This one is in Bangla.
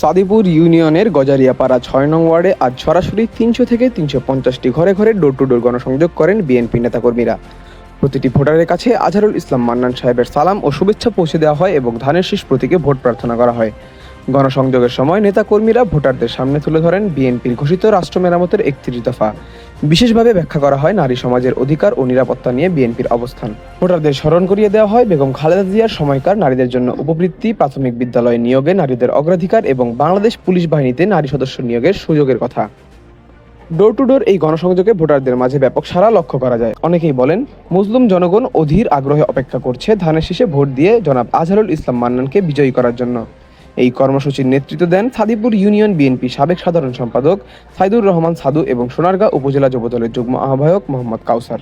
সাদিপুর ইউনিয়নের গজারিয়াপাড়া ছয় নং ওয়ার্ডে আজ সরাসরি তিনশো থেকে তিনশো পঞ্চাশটি ঘরে ঘরে ডোর টু ডোর গণসংযোগ করেন বিএনপি নেতাকর্মীরা। প্রতিটি ভোটারের কাছে আজহারুল ইসলাম মান্নান সাহেবের সালাম ও শুভেচ্ছা পৌঁছে দেওয়া হয় এবং ধানের শীষ প্রতীকে ভোট প্রার্থনা করা হয়। গণসংযোগের সময় নেতাকর্মীরা ভোটারদের সামনে তুলে ধরেন বিএনপির ঘোষিত রাষ্ট্র মেরামতের একত্রিশ দফা। বিশেষভাবে ব্যাখ্যা করা হয় নারী সমাজের অধিকার ও নিরাপত্তা নিয়ে বিএনপির অবস্থান। ভোটারদের স্মরণ করিয়ে দেওয়া হয় বেগম খালেদা জিয়ার সময়কার নারীদের জন্য উপবৃত্তি, প্রাথমিক বিদ্যালয়ে নিয়োগে নারীদের অগ্রাধিকার এবং বাংলাদেশ পুলিশ বাহিনীতে নারী সদস্য নিয়োগের সুযোগের কথা। ডোর টু ডোর এই গণসংযোগে ভোটারদের মাঝে ব্যাপক সারা লক্ষ্য করা যায়। অনেকেই বলেন, মুসলিম জনগণ অধীর আগ্রহে অপেক্ষা করছে, ধানের শীষে ভোট দিয়ে জনাব আজহারুল ইসলাম মান্নানকে বিজয়ী করার জন্য। এই কর্মসূচির নেতৃত্ব দেন সাদিপুর ইউনিয়ন বিএনপি সাবেক সাধারণ সম্পাদক সাইদুর রহমান সাদু এবং সোনারগাঁ উপজেলা যুবদলের যুগ্ম আহ্বায়ক মোহাম্মদ কাউসার।